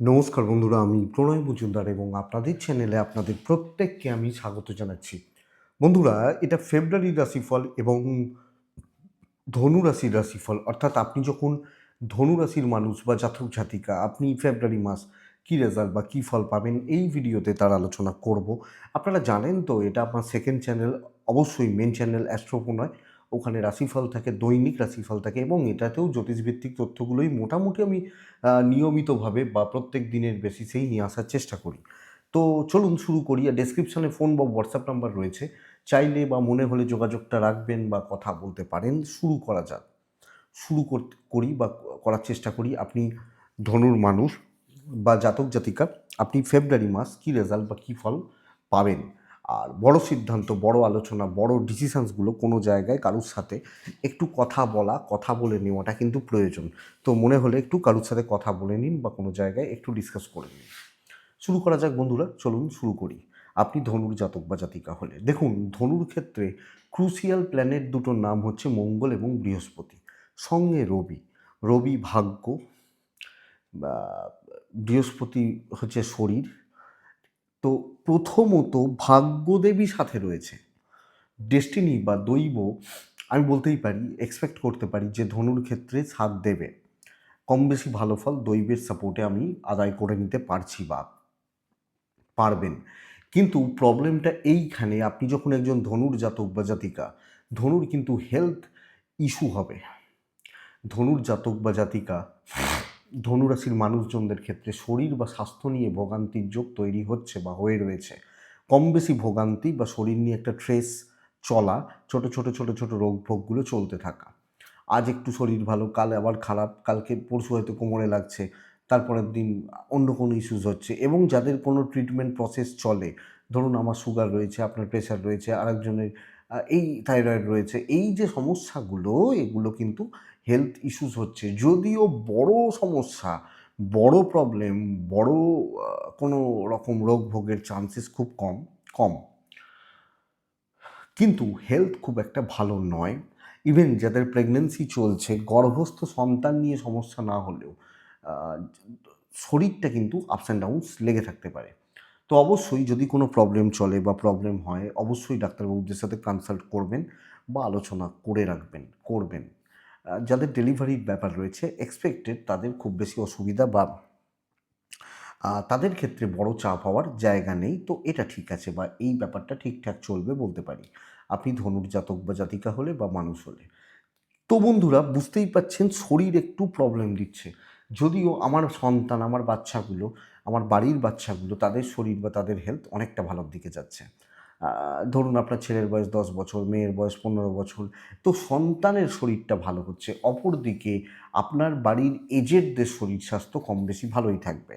নমস্কার বন্ধুরা, আমি প্রণয় মজুমদার এবং আপনাদের চ্যানেলে আপনাদের প্রত্যেককে আমি স্বাগত জানাচ্ছি। বন্ধুরা, এটা ফেব্রুয়ারি রাশিফল এবং ধনু রাশির রাশিফল। অর্থাৎ আপনি যখন ধনু রাশির মানুষ বা জাতক জাতিকা, আপনি ফেব্রুয়ারি মাস কী রেজাল্ট বা কী ফল পাবেন এই ভিডিওতে তার আলোচনা করব। আপনারা জানেন তো, এটা আপনার সেকেন্ড চ্যানেল অবশ্যই মেন চ্যানেল অ্যাস্ট্রোপো নয়। ওখানে রাশিফল থাকে, দৈনিক রাশিফল থাকে এবং এটাতেও জ্যোতিষভিত্তিক তথ্যগুলোই মোটামুটি আমি নিয়মিতভাবে বা প্রত্যেক দিনের বেসিসেই নিয়ে আসার চেষ্টা করি। তো চলুন শুরু করি আর ডেসক্রিপশনে ফোন বা হোয়াটসঅ্যাপ নাম্বার রয়েছে। চাইলে বা মনে হলে যোগাযোগটা রাখবেন বা কথা বলতে পারেন। শুরু করা যাক। শুরু করি বা করার চেষ্টা করি। আপনি ধনুর মানুষ বা জাতক জাতিকা, আপনি ফেব্রুয়ারি মাস কী রেজাল্ট বা কী ফল পাবেন? আর বড় সিদ্ধান্ত, বড় আলোচনা, বড় ডিসিশনসগুলো কোনো জায়গায় কারুর সাথে একটু কথা বলা, কথা বলে নেওয়াটা কিন্তু প্রয়োজন। তো মনে হলে একটু কারুর সাথে কথা বলে নিন বা কোনো জায়গায় একটু ডিসকাস করে নিন। শুরু করা যাক বন্ধুরা, চলুন শুরু করি। আপনি ধনুর জাতক বা জাতিকা হলে। দেখুন, ধনুর ক্ষেত্রে ক্রুশিয়াল প্ল্যানেট দুটোর নাম হচ্ছে মঙ্গল এবং বৃহস্পতি। সঙ্গে রবি। রবি ভাগ্য, বা বৃহস্পতি হচ্ছে শরীর তো প্রথমত ভাগ্যদেবী সাথে রয়েছে। ডেস্টিনি বা দৈব, আমি বলতেই পারি এক্সপেক্ট করতে পারি যে ধনুর ক্ষেত্রে সাথ দেবে। কম বেশি ভালো ফল দৈবের সাপোর্টে আমি আদায় করে নিতে পারছি বা পারবেন। কিন্তু প্রবলেমটা এইখানে, আপনি যখন একজন ধনুর জাতক বা জাতিকা, ধনুর কিন্তু হেলথ ইস্যু হবে। ধনুর জাতক বা জাতিকা ধনুরাশির মানুষজনদের ক্ষেত্রে শরীর বা স্বাস্থ্য নিয়ে ভোগান্তির যোগ তৈরি হচ্ছে বা হয়ে রয়েছে। কম বেশি ভোগান্তি বা শরীর নিয়ে একটা ট্রেস চলা, ছোট ছোট ছোট ছোট রোগ ভোগগুলো চলতে থাকা। আজ একটু শরীর ভালো, কাল আবার খারাপ, কালকে পরশু হয়তো কোমরে লাগছে, তারপরের দিন অন্য কোনো ইস্যুস হচ্ছে এবং যাদের কোনো ট্রিটমেন্ট প্রসেস চলে, ধরুন আমার সুগার রয়েছে, আপনার প্রেশার রয়েছে, আরেকজনের এই থাইরয়েড রয়েছে, এই যে সমস্যাগুলো, এগুলো কিন্তু হেলথ ইস্যুস হচ্ছে। যদিও বড় সমস্যা, বড় প্রবলেম বড় কোনো রকম রোগ ভোগের চান্সেস খুব কম কম। কিন্তু হেলথ খুব একটা ভালো নয়। ইভেন যাদের প্রেগনেন্সি চলছে, গর্ভস্থ সন্তান নিয়ে সমস্যা না হলেও শরীরটা কিন্তু আপস অ্যান্ড ডাউনস লেগে থাকতে পারে। তো অবশ্যই যদি কোনো প্রবলেম চলে বা প্রবলেম হয়, অবশ্যই ডাক্তারবাবুদের সাথে কনসাল্ট করবেন বা আলোচনা করে রাখবেন, করবেন। যাদের ডেলিভারির ব্যাপার রয়েছে এক্সপেক্টেড তাদের খুব বেশি অসুবিধা বা তাদের ক্ষেত্রে বড় চাপ হওয়ার জায়গা নেই। তো এটা ঠিক আছে বা এই ব্যাপারটা ঠিকঠাক চলবে বলতে পারি। আপনি ধনুর জাতক বা জাতিকা হলে বা মানুষ হলে। তো বন্ধুরা, বুঝতেই পাচ্ছেন শরীর একটু প্রবলেম দিচ্ছে। যদিও আমার সন্তান, আমার বাচ্চাগুলো, আমার বাড়ির বাচ্চাগুলো তাদের শরীর বা তাদের হেলথ অনেকটা ভালোর দিকে যাচ্ছে। ধরুন আপনার ছেলের বয়স দশ বছর, মেয়ের বয়স পনেরো বছর, তো সন্তানের শরীরটা ভালো হচ্ছে। অপরদিকে আপনার বাড়ির এজেডদের শরীর স্বাস্থ্য কম বেশি ভালোই থাকবে।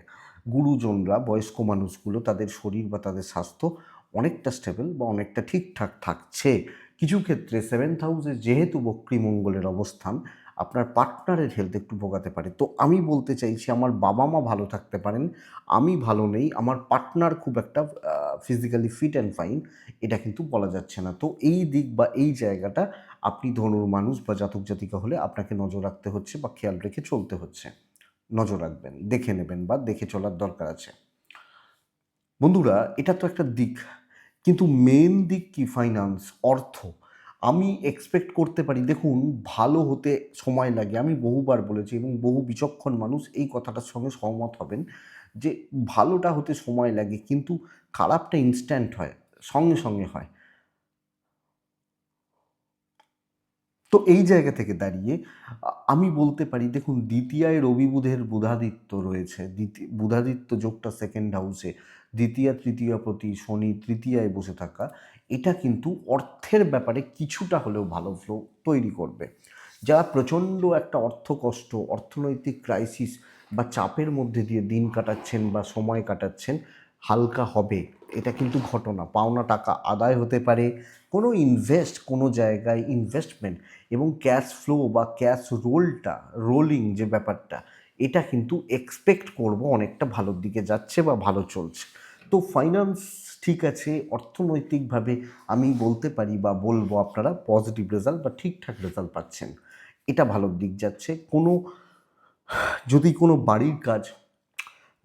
গুরুজনরা, বয়স্ক মানুষগুলো তাদের শরীর বা তাদের স্বাস্থ্য অনেকটা স্টেবল বা অনেকটা ঠিকঠাক থাকছে। কিছু ক্ষেত্রে সেভেন্থ হাউসে যেহেতু বক্রী মঙ্গলের অবস্থান আপনার পার্টনারের হেলথ একটু ভোগাতে পারে। তো আমি বলতে চাইছি, আমার বাবা মা ভালো থাকতে পারেন, আমি ভালো নেই, আমার পার্টনার খুব একটা ফিজিক্যালি ফিট অ্যান্ড ফাইন এটা কিন্তু বলা যাচ্ছে না। তো এই দিক বা এই জায়গাটা আপনি ধনুর মানুষ বা জাতক জাতিকা হলে আপনাকে নজর রাখতে হচ্ছে বা খেয়াল রেখে চলতে হচ্ছে। নজর রাখবেন, দেখে নেবেন বা দেখে চলার দরকার আছে। বন্ধুরা, এটা তো একটা দিক, কিন্তু মেন দিক কি? ফাইন্যান্স অর্থ। আমি এক্সপেক্ট করতে পারি, দেখুন, ভালো হতে সময় লাগে। আমি বহুবার বলেছি এবং বহু বিচক্ষণ মানুষ এই কথাটার সঙ্গে সহমত হবেন যে, ভালোটা হতে সময় লাগে, কিন্তু খারাপটা ইনস্ট্যান্ট হয়, সঙ্গে সঙ্গে হয়। তো এই জায়গা থেকে দাঁড়িয়ে, আমি বলতে পারি, দেখুন, দ্বিতীয়ায় রবি বুধের বুধাদিত্য রয়েছে। দ্বিতীয়, বুধাদিত্য যোগটা সেকেন্ড হাউসে দ্বিতীয়, তৃতীয় প্রতি শনি তৃতীয়ায় বসে থাকা। এটা কিন্তু অর্থের ব্যাপারে কিছুটা হলেও ভালো ফ্লো তৈরি করবে। যারা প্রচণ্ড একটা অর্থ কষ্ট অর্থনৈতিক ক্রাইসিস বা চাপের মধ্যে দিয়ে দিন কাটাচ্ছেন বা সময় কাটাচ্ছেন, হালকা হবে, এটা কিন্তু ঘটনা। পাওনা টাকা আদায় হতে পারে, কোনো ইনভেস্ট কোনো জায়গায় ইনভেস্টমেন্ট এবং ক্যাশ ফ্লো বা ক্যাশ রোলটা রোলিং যে ব্যাপারটা, এটা কিন্তু এক্সপেক্ট করব অনেকটা ভালোর দিকে যাচ্ছে বা ভালো চলছে। তো ফাইন্যান্স ঠিক আছে, অর্থনৈতিকভাবে আমি বলতে পারি বা বলব আপনারা পজিটিভ রেজাল্ট বা ঠিকঠাক রেজাল্ট পাচ্ছেন। এটা ভালো দিক যাচ্ছে। কোনো, যদি কোনো বাড়ির কাজ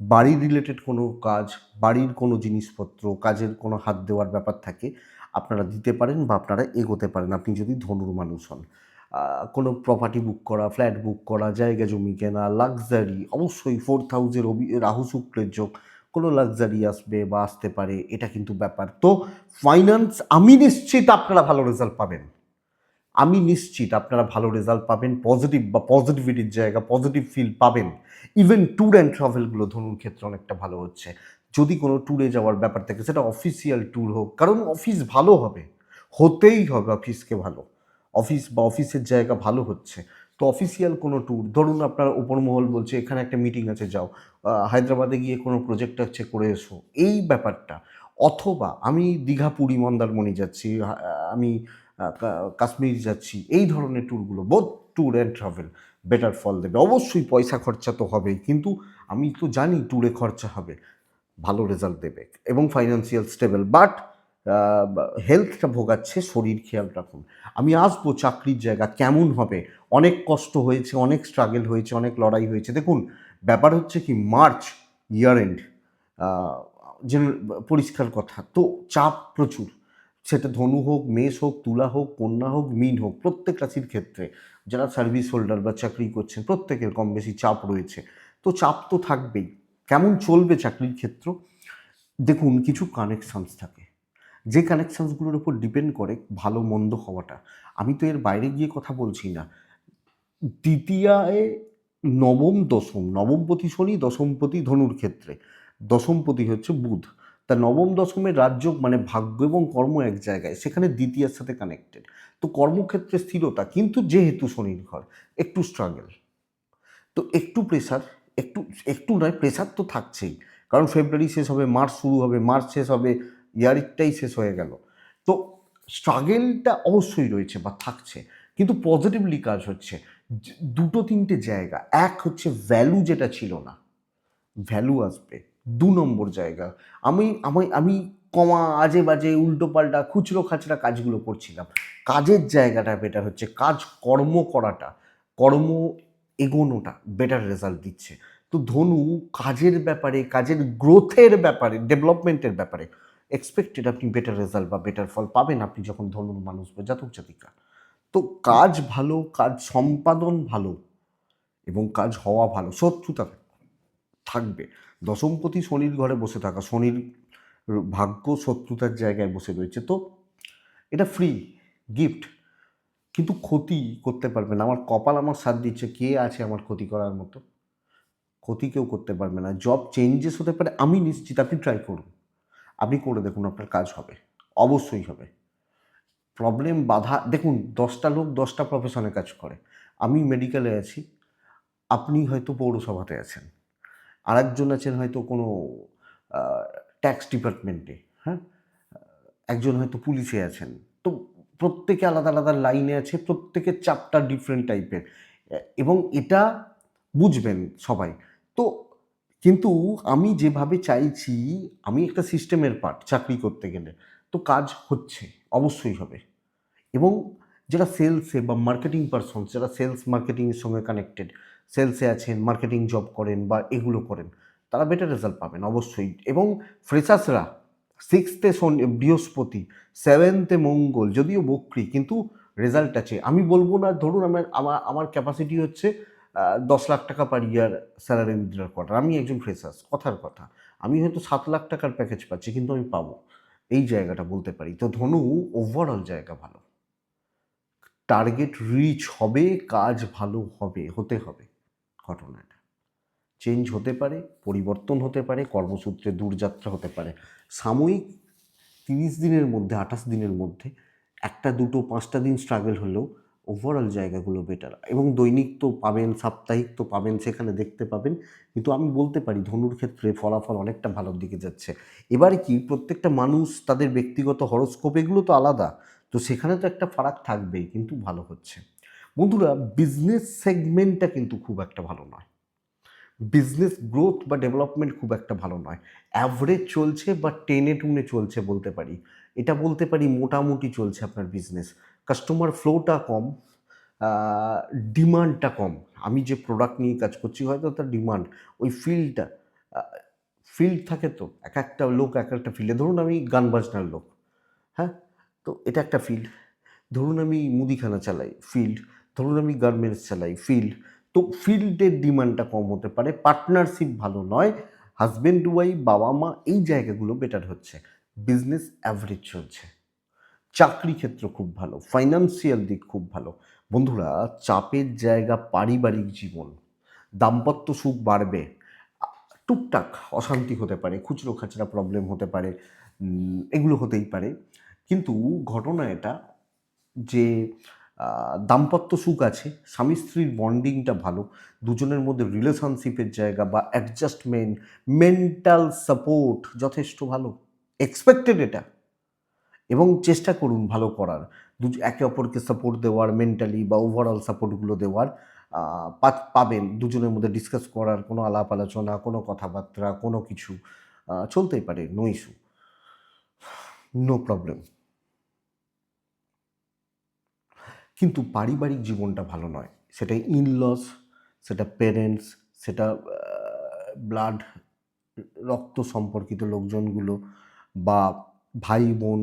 বাড়ি রিলেটেড কোনো কাজ, বাড়ির কোনো জিনিসপত্র, কাজের কোনো হাত দেওয়ার ব্যাপার থাকে, আপনারা দিতে পারেন বা আপনারা এগোতে পারেন। আপনি যদি ধনুর মানুষ হন কোনো প্রপার্টি বুক করা ফ্ল্যাট বুক করা, জায়গা জমি কেনা লাক্সারি অবশ্যই ফোর থাউজেন্ড রাহু শুক্রের যোগ কোনো লাক্সারি আসবে বা আসতে পারে, এটা কিন্তু ব্যাপার। তো ফাইন্যান্স আমি নিশ্চিত আপনারা ভালো রেজাল্ট পাবেন। আমি নিশ্চিত আপনারা ভালো রেজাল্ট পাবেন পজিটিভ বা পজিটিভিটির জায়গা পজিটিভ ফিল পাবেন। ইভেন ট্যুর অ্যান্ড ট্রাভেলগুলো ধরুন ক্ষেত্রে অনেকটা ভালো হচ্ছে। যদি কোনো ট্যুরে যাওয়ার ব্যাপার থাকে, সেটা অফিসিয়াল ট্যুর হোক, কারণ অফিস ভালো হবে, হতেই হবে অফিসকে ভালো। অফিস বা অফিসের জায়গা ভালো হচ্ছে। তো অফিসিয়াল কোনো ট্যুর ধরুন আপনার ওপর মহল বলছে, এখানে একটা মিটিং আছে, যাও। হায়দ্রাবাদে গিয়ে কোনো প্রজেক্ট আছে, করে এসো। এই ব্যাপারটা, অথবা আমি দীঘা, পুরী, মন্দারমণি যাচ্ছি আমি কাশ্মীর যাচ্ছি, এই ধরনের ট্যুরগুলো বোধ ট্যুর অ্যান্ড ট্রাভেল বেটার ফল দেবে। অবশ্যই পয়সা খরচা তো হবেই, কিন্তু আমি তো জানি ট্যুরে খরচা হবে, ভালো রেজাল্ট দেবে, এবং ফাইন্যান্সিয়াল স্টেবল বাট হেলথটা ভোগাচ্ছে, শরীর খেয়াল রাখুন আমি আসব চাকরির জায়গা, কেমন হবে? অনেক কষ্ট হয়েছে, অনেক স্ট্রাগল হয়েছে, অনেক লড়াই হয়েছে। দেখুন, ব্যাপার হচ্ছে কি মার্চ ইয়ার এন্ড যেন পরিষ্কার কথা। তো চাপ প্রচুর। সেটা ধনু হোক, মেষ হোক, তুলা হোক, কন্যা হোক, মিন হোক, প্রত্যেক রাশির ক্ষেত্রে যারা সার্ভিস হোল্ডার বা চাকরি করছেন, প্রত্যেকের কম বেশি চাপ রয়েছে। তো চাপ তো থাকবেই। কেমন চলবে চাকরির ক্ষেত্র? দেখুন, কিছু কানেকশানস থাকে। যে কানেকশানসগুলোর উপর ডিপেন্ড করে ভালো মন্দ হওয়াটা। আমি তো এর বাইরে গিয়ে কথা বলছি না। দ্বিতীয়ায় নবম দশম নবমপতি শনি দশমপতি ধনুর ক্ষেত্রে। দশমপতি হচ্ছে বুধ। তা নবম দশমের রাজ্য মানে ভাগ্য এবং কর্ম এক জায়গায়, সেখানে দ্বিতীয়ার সাথে কানেক্টেড তো কর্মক্ষেত্রে স্থিরতা, কিন্তু যেহেতু শনির ঘর, একটু স্ট্রাগল তো একটু প্রেশার একটু একটু নয় প্রেশার তো থাকছেই। কারণ ফেব্রুয়ারি শেষ হবে মার্চ শুরু হবে মার্চ শেষ হবে ইয়ারিকটাই শেষ হয়ে গেল। তো স্ট্রাগেলটা অবশ্যই রয়েছে বা থাকছে, কিন্তু পজিটিভলি কাজ হচ্ছে। দুটো তিনটে জায়গা। এক হচ্ছে ভ্যালু যেটা ছিল না ভ্যালু আসবে। দু নম্বর জায়গা। আমি আমি আমি কমা, আজে বাজে, উল্টো পাল্টা, খুচরো খাচরা কাজগুলো করছিলাম। কাজের জায়গাটা বেটার হচ্ছে। কাজ কর্ম করাটা, কর্ম এগোনোটা বেটার রেজাল্ট দিচ্ছে। তো ধনু, কাজের ব্যাপারে, কাজের গ্রোথের ব্যাপারে ডেভেলপমেন্টের ব্যাপারে এক্সপেক্টেড আপনি বেটার রেজাল্ট বা বেটার ফল পাবেন আপনি যখন ধনুর মানুষ বা জাতক জাতিকা। তো কাজ ভালো, কাজ সম্পাদন ভালো এবং কাজ হওয়া ভালো, শত্রুতা থাকবে। দশমপতি শনির ঘরে বসে থাকা, শনির ভাগ্য শত্রুতার জায়গায় বসে রয়েছে। তো এটা ফ্রি গিফট কিন্তু ক্ষতি করতে পারবে না। আমার কপাল আমার সাথ দিচ্ছে, কে আছে আমার ক্ষতি করার মতো? ক্ষতি কেউ করতে পারবে না। জব চেঞ্জেস হতে পারে, আমি নিশ্চিত আপনি ট্রাই করুন। আপনি করে দেখুন আপনার কাজ হবে। অবশ্যই হবে। প্রবলেম বাধা, দেখুন দশটা লোক দশটা প্রফেশনে কাজ করে। আমি মেডিকেলে আছি, আপনি হয়তো পৌরসভাতে আছেন। আরেকজন আছেন হয়তো কোনো ট্যাক্স ডিপার্টমেন্টে হ্যাঁ? একজন হয়তো পুলিশে আছেন। তো প্রত্যেকে আলাদা আলাদা লাইনে আছে, প্রত্যেকের চাপটা ডিফারেন্ট টাইপের এবং এটা বুঝবেন সবাই। তো কিন্তু আমি যেভাবে চাইছি, আমি একটা সিস্টেমের পার্ট চাকরি করতে গেলে। তো কাজ হচ্ছে, অবশ্যই হবে। এবং যারা সেলসে বা মার্কেটিং পারসন যারা সেলস মার্কেটিংয়ের সঙ্গে কানেক্টেড সেলসে আছেন মার্কেটিং জব করেন বা এগুলো করেন, তারা বেটার রেজাল্ট পাবেন, অবশ্যই। এবং ফ্রেশার্সরা সিক্সথে বৃহস্পতি সেভেন্থে মঙ্গল, যদিও বক্রি, কিন্তু রেজাল্ট আছে। আমি বলব না, ধরুন আমার আমার আমার ক্যাপাসিটি হচ্ছে দশ লাখ টাকা পার ইয়ার স্যালারি উইথড্র করার আমি একজন ফ্রেশার্স কথার কথা। আমি হয়তো সাত লাখ টাকার প্যাকেজ পাচ্ছি, কিন্তু আমি পাবো। এই জায়গাটা বলতে পারি। তো ধনু ওভারঅল জায়গা ভালো। টার্গেট রিচ হবে, কাজ ভালো হবে, হতে হবে ঘটনাটা। চেঞ্জ হতে পারে, পরিবর্তন হতে পারে, কর্মসূত্রে দূরযাত্রা হতে পারে। সাময়িক তিরিশ দিনের মধ্যে, আঠাশ দিনের মধ্যে একটা দুটো, পাঁচটা দিন স্ট্রাগল হলেও ওভারঅল জায়গাগুলো বেটার এবং দৈনিক তো পাবেন, সাপ্তাহিক তো পাবেন, সেখানে দেখতে পাবেন। কিন্তু আমি বলতে পারি, ধনুর ক্ষেত্রে ফলাফল অনেকটা ভালোর দিকে যাচ্ছে। এবারে কি, প্রত্যেকটা মানুষ তাদের ব্যক্তিগত হরস্কোপ এগুলো তো আলাদা, তো সেখানে তো একটা ফারাক থাকবেই, কিন্তু ভালো হচ্ছে। বন্ধুরা বিজনেস সেগমেন্টটা কিন্তু খুব একটা ভালো নয়। বিজনেস গ্রোথ বা ডেভেলপমেন্ট খুব একটা ভালো নয়। অ্যাভারেজ চলছে বা টেনে টুনে চলছে বলতে পারি। এটা বলতে পারি, মোটামুটি চলছে আপনার বিজনেস কাস্টমার ফ্লোটা কম ডিমান্ডটা কম। আমি যে প্রোডাক্ট নিয়ে কাজ করছি, হয়তো তার ডিমান্ড ওই ফিল্ডটা ফিল্ড থাকে তো, এক একটা লোক এক একটা ফিল্ডে ধরুন আমি গান বাজনার লোক হ্যাঁ? তো এটা একটা ফিল্ড ধরুন আমি মুদিখানা চালাই ফিল্ড ধরুন আমি গার্মেন্টস চালাই ফিল্ড তো ফিল্ডের ডিমান্ডটা কম হতে পারে। পার্টনারশিপ ভালো নয়। হাজব্যান্ড ওয়াইফ বাবা, মা, এই জায়গাগুলো বেটার হচ্ছে। বিজনেস অ্যাভারেজ চলছে। চাকরি ক্ষেত্র খুব ভালো ফাইন্যান্সিয়াল দিক খুব ভালো। বন্ধুরা, চাপের জায়গা পারিবারিক জীবন, দাম্পত্য সুখ বাড়বে, টুকটাক অশান্তি হতে পারে, খুচরো খাচরা প্রবলেম হতে পারে এগুলো হতেই পারে। কিন্তু ঘটনা এটা যে দাম্পত্য সুখ আছে, স্বামী স্ত্রীর বন্ডিংটা ভালো, দুজনের মধ্যে রিলেশনশিপের জায়গা বা অ্যাডজাস্টমেন্ট মেন্টাল সাপোর্ট যথেষ্ট ভালো এক্সপেক্টেড এটা। এবং চেষ্টা করুন ভালো করার। দু, একে অপরকে সাপোর্ট দেওয়ার মেন্টালি বা ওভারঅল সাপোর্টগুলো দেওয়ার পাবেন। দুজনের মধ্যে ডিসকাস করার কোনো আলাপ আলোচনা, কোনো কথাবার্তা, কোনো কিছু চলতেই পারে নো ইস্যু নো প্রবলেম কিন্তু পারিবারিক জীবনটা ভালো নয়। সেটা ইনলস সেটা পেরেন্টস সেটা ব্লাড রক্ত সম্পর্কিত লোকজনগুলো বা ভাই বোন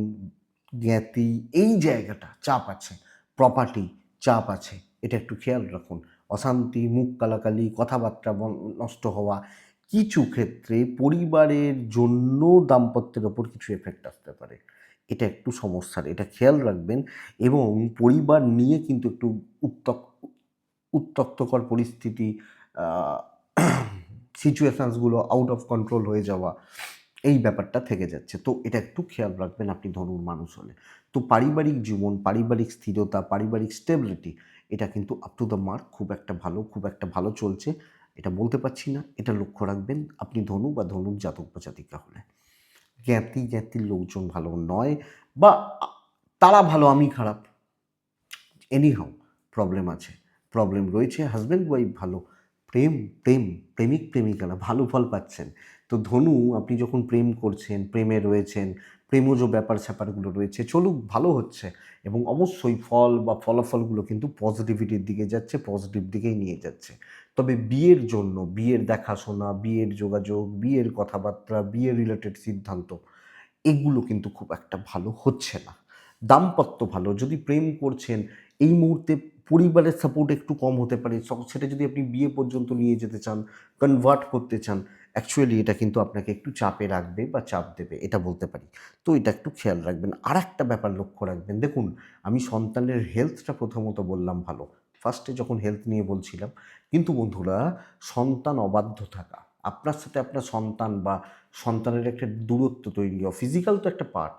জ্ঞাতি, এই জায়গাটা চাপ আছে প্রপার্টি চাপ আছে, এটা একটু খেয়াল রাখুন। অশান্তি, মুখ কালাকালি, কথাবার্তা নষ্ট হওয়া, কিছু ক্ষেত্রে পরিবারের জন্য দাম্পত্যের ওপর কিছু এফেক্ট আসতে পারে। এটা একটু সমস্যার, এটা খেয়াল রাখবেন এবং পরিবার নিয়ে কিন্তু একটু উত্তক উত্তক্তকর পরিস্থিতি সিচুয়েশানসগুলো আউট অফ কন্ট্রোল হয়ে যাওয়া এই ব্যাপারটা থেকে যাচ্ছে। তো এটা একটু খেয়াল রাখবেন আপনি ধনুর মানুষ হলে। তো পারিবারিক জীবন, পারিবারিক স্থিরতা, পারিবারিক স্টেবিলিটি এটা কিন্তু আপ টু দ্য মার্ক খুব একটা ভালো, খুব একটা ভালো চলছে। এটা বলতে পারছি না, এটা লক্ষ্য রাখবেন। আপনি ধনু বা ধনুর জাতক বা জাতিকা হলে। জ্ঞাতি জ্ঞাতির লোকজন ভালো নয় বা তারা ভালো, আমি খারাপ। এনিহাও প্রবলেম আছে। প্রবলেম রয়েছে হাজব্যান্ড ওয়াইফ ভালো। প্রেম প্রেম, প্রেমিক, প্রেমিকারা ভালো ফল পাচ্ছেন। তো ধনু, আপনি যখন প্রেম করছেন, প্রেমে রয়েছেন, প্রেমজ ব্যাপার স্যাপারগুলো রয়েছে, চলুক, ভালো হচ্ছে এবং অবশ্যই ফল বা ফলাফলগুলো কিন্তু পজিটিভিটির দিকে যাচ্ছে পজিটিভ দিকেই নিয়ে যাচ্ছে। তবে বিয়ের জন্য, বিয়ের দেখাশোনা, বিয়ের যোগাযোগ, বিয়ের কথাবার্তা, বিয়ের রিলেটেড সিদ্ধান্ত, এগুলো কিন্তু খুব একটা ভালো হচ্ছে না। দাম্পত্য ভালো, যদি প্রেম করছেন, এই মুহূর্তে পরিবারের সাপোর্ট একটু কম হতে পারে, সেটা যদি আপনি বিয়ে পর্যন্ত নিয়ে যেতে চান কনভার্ট করতে চান অ্যাকচুয়ালি এটা কিন্তু আপনাকে একটু চাপে রাখবে বা চাপ দেবে, এটা বলতে পারি। তো এটা একটু খেয়াল রাখবেন। আর একটা ব্যাপার লক্ষ্য রাখবেন। দেখুন, আমি সন্তানের হেলথটা প্রথমত বললাম ভালো। ফার্স্টে যখন হেলথ নিয়ে বলছিলাম, কিন্তু বন্ধুরা, সন্তান অবাধ্য থাকা। আপনার সাথে আপনার সন্তান বা সন্তানের একটা দূরত্ব তৈরি হওয়া। ফিজিক্যাল তো একটা পার্ট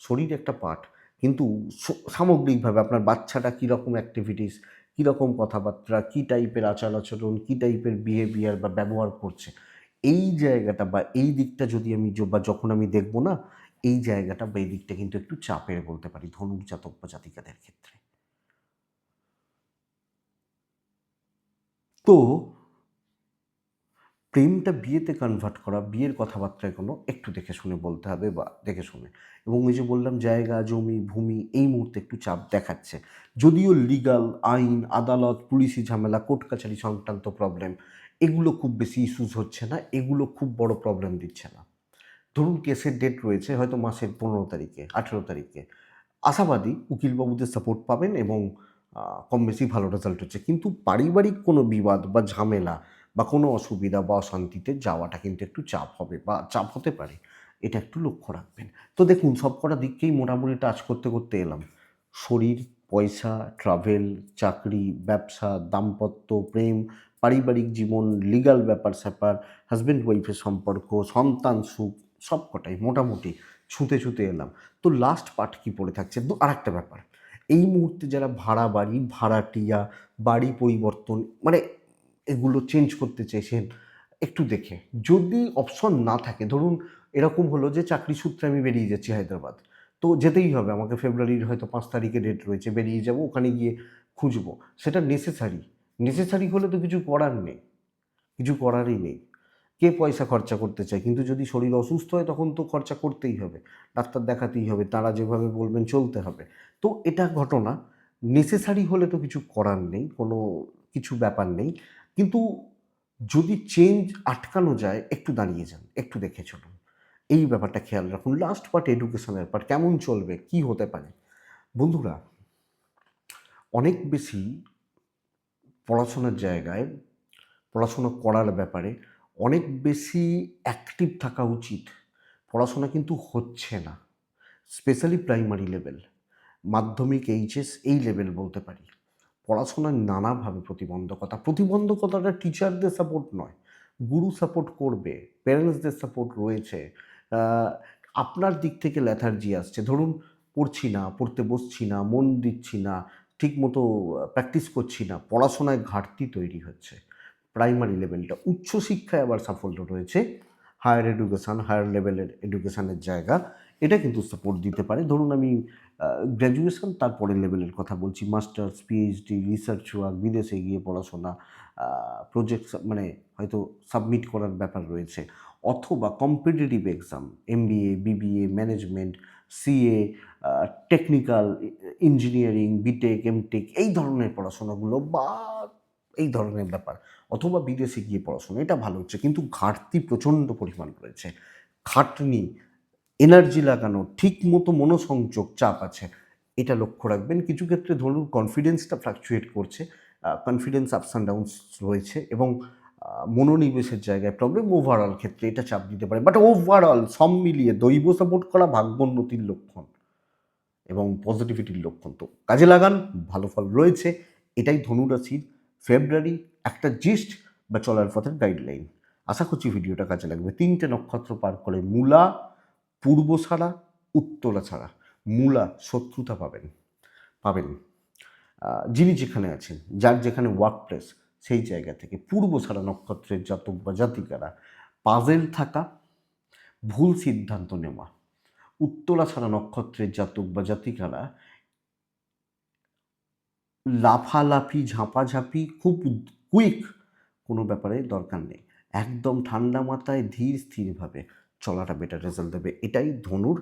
শরীর একটা পার্ট কিন্তু সামগ্রিকভাবে আপনার বাচ্চাটা কীরকম অ্যাক্টিভিটিস কীরকম কথাবার্তা, কী টাইপের আচার আচরণ কী টাইপের বিহেভিয়ার বা ব্যবহার করছে। এই জায়গাটা বা এই দিকটা যদি আমি বা যখন আমি দেখব না, এই জায়গাটা বা এই দিকটা কিন্তু একটু চাপের বলতে পারি ধনুক জাতক বা জাতিকাদের ক্ষেত্রে। তো প্রেমটা বিয়েতে কনভার্ট করা, বিয়ের কথাবার্তায় কোনো একটু দেখে শুনে বলতে হবে বা দেখে শুনে। এবং ওই যে বললাম জায়গা, জমি, ভূমি, এই মুহূর্তে একটু চাপ দেখাচ্ছে। যদিও লিগাল আইন, আদালত, পুলিশি ঝামেলা, কোর্ট কাছারি সংক্রান্ত প্রবলেম এগুলো খুব বেশি ইস্যুস হচ্ছে না, এগুলো খুব বড় প্রবলেম দিচ্ছে না। ধরুন কেসের ডেট রয়েছে হয়তো মাসের পনেরো তারিখে, আঠেরো তারিখে। আশাবাদী উকিলবাবুদের সাপোর্ট পাবেন এবং কম বেশি ভালো রেজাল্ট হচ্ছে। কিন্তু পারিবারিক কোনো বিবাদ বা ঝামেলা বা কোনো অসুবিধা বা অশান্তিতে যাওয়াটা কিন্তু একটু চাপ হবে বা চাপ হতে পারে, এটা একটু লক্ষ্য রাখবেন। তো দেখুন সব কটা দিককেই মোটামুটি টাচ করতে করতে এলাম। শরীর, পয়সা ট্রাভেল চাকরি, ব্যবসা, দাম্পত্য, প্রেম পারিবারিক জীবন লিগাল ব্যাপার স্যাপার হাজব্যান্ড ওয়াইফের সম্পর্ক, সন্তান, সুখ, সব কটাই মোটামুটি ছুঁতে ছুঁতে এলাম। তো লাস্ট পার্ট কি পড়ে থাকছে? তো আর একটা ব্যাপার। এই মুহূর্তে যারা ভাড়া বাড়ি, ভাড়াটিয়া, বাড়ি পরিবর্তন মানে এগুলো চেঞ্জ করতে চাইছেন, একটু দেখে। যদি অপশন না থাকে, ধরুন এরকম হলো যে চাকরি সূত্রে আমি বেরিয়ে যাচ্ছি হায়দ্রাবাদ, তো যেতেই হবে। আমাকে ফেব্রুয়ারির হয়তো পাঁচ তারিখে ডেট রয়েছে, বেরিয়ে যাব, ওখানে গিয়ে খুঁজবো। সেটা নেসেসারি নেসেসারি হলে তো কিছু করার নেই। কিছু করারই নেই। কে পয়সা খরচা করতে চায়? কিন্তু যদি শরীর অসুস্থ হয়, তখন তো খরচা করতেই হবে। ডাক্তার দেখাতেই হবে, তারা যেভাবে বলবেন চলতে হবে। তো এটা ঘটনা নেসেসারি হলে তো কিছু করার নেই, কোনো কিছু ব্যাপার নেই। কিন্তু যদি চেঞ্জ আটকানো যায়, একটু দাঁড়িয়ে যান, একটু দেখে চলুন। এই ব্যাপারটা খেয়াল রাখুন। লাস্ট পার্ট এডুকেশনের পার্ট কেমন চলবে, কি হতে পারে? বন্ধুরা, অনেক বেশি পড়াশোনার জায়গায়, পড়াশোনা করার ব্যাপারে অনেক বেশি অ্যাক্টিভ থাকা উচিত। পড়াশোনা কিন্তু হচ্ছে না স্পেশালি প্রাইমারি লেভেল মাধ্যমিক এইচএস এই লেভেল বলতে পারি। পড়াশোনার নানাভাবে প্রতিবন্ধকতা, প্রতিবন্ধকতাটা টিচারদের সাপোর্ট নয়, গুরু সাপোর্ট করবে প্যারেন্টসদের সাপোর্ট রয়েছে। আপনার দিক থেকে ল্যাথার্জি আসছে। ধরুন, পড়ছি না, পড়তে বসছি না, মন দিচ্ছি না ঠিক মতো প্র্যাকটিস করছি না। পড়াশোনায় ঘাটতি তৈরি হচ্ছে। প্রাইমারি লেভেলটা উচ্চশিক্ষায় আবার সাফল্য রয়েছে। হায়ার এডুকেশান হায়ার লেভেলের এডুকেশানের জায়গা, এটা কিন্তু সাপোর্ট দিতে পারে। ধরুন আমি গ্র্যাজুয়েশন তারপরে লেভেলের কথা বলছি। মাস্টার্স পিএইচডি রিসার্চ ওয়ার্ক বিদেশে গিয়ে পড়াশোনা প্রজেক্ট মানে হয়তো সাবমিট করার ব্যাপার রয়েছে। অথবা competitive exam MBA BBA management CA technical engineering BTech MTech এই ধরনের পড়াশোনাগুলো বা এই ধরনের ব্যাপার, অথবা বিদেশে গিয়ে পড়াশোনা, এটা ভালো হচ্ছে। কিন্তু ঘাটতি প্রচণ্ড পরিমাণ রয়েছে। খাটনি এনার্জি লাগানো, ঠিক মতো মনোসংযোগ চাপ আছে, এটা লক্ষ্য রাখবেন। কিছু ক্ষেত্রে ধরুন কনফিডেন্সটা ফ্লাকচুয়েট করছে কনফিডেন্স আপস অ্যান্ড ডাউনস রয়েছে এবং মনোনিবেশের জায়গায় প্রবলেম ওভারঅল ক্ষেত্রে এটা চাপ দিতে পারে। বাট ওভারঅল সব মিলিয়ে দৈব সাপোর্ট করা ভাগ্যোন্নতির লক্ষণ এবং পজিটিভিটির লক্ষণ তো কাজে লাগান, ভালো ফল রয়েছে। এটাই ধনুরাশির ফেব্রুয়ারি একটা জিস্ট বা চলার পথের গাইডলাইন আশা করছি ভিডিওটা কাজে লাগবে। তিনটে নক্ষত্র পার করে মূলা পূর্ব ছাড়া উত্তরা ছাড়া। মূলা শত্রুতা পাবেন পাবেন। যিনি যেখানে আছেন, যার যেখানে ওয়ার্ক প্লেস সেই জায়গা থেকে। পূর্ব সারা নক্ষত্রের জাতক বা জাতিকারা পাজেল থাকা, ভুল সিদ্ধান্ত নেওয়া। উত্তরা ছাড়া নক্ষত্রের জাতক বা জাতিকারা লাফালাফি, ঝাঁপাঝাঁপি, খুব কুইক কোনো ব্যাপারে দরকার নেই। একদম ঠান্ডা মাথায় ধীর স্থিরভাবে চলাটা বেটার রেজাল্ট দেবে। এটাই ধনুর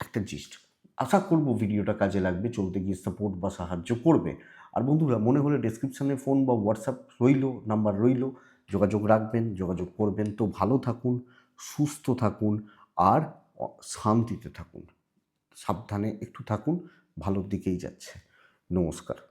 একটা জিস্ট আশা করব ভিডিওটা কাজে লাগবে, চলতে গিয়ে সাপোর্ট বা সাহায্য করবে। আর বন্ধুরা, মনে হলে ডেসক্রিপশানে ফোন বা হোয়াটসঅ্যাপ রইল নাম্বার রইল, যোগাযোগ রাখবেন, যোগাযোগ করবেন। তো ভালো থাকুন, সুস্থ থাকুন আর শান্তিতে থাকুন। সাবধানে একটু থাকুন, ভালোর দিকেই যাচ্ছে। নমস্কার।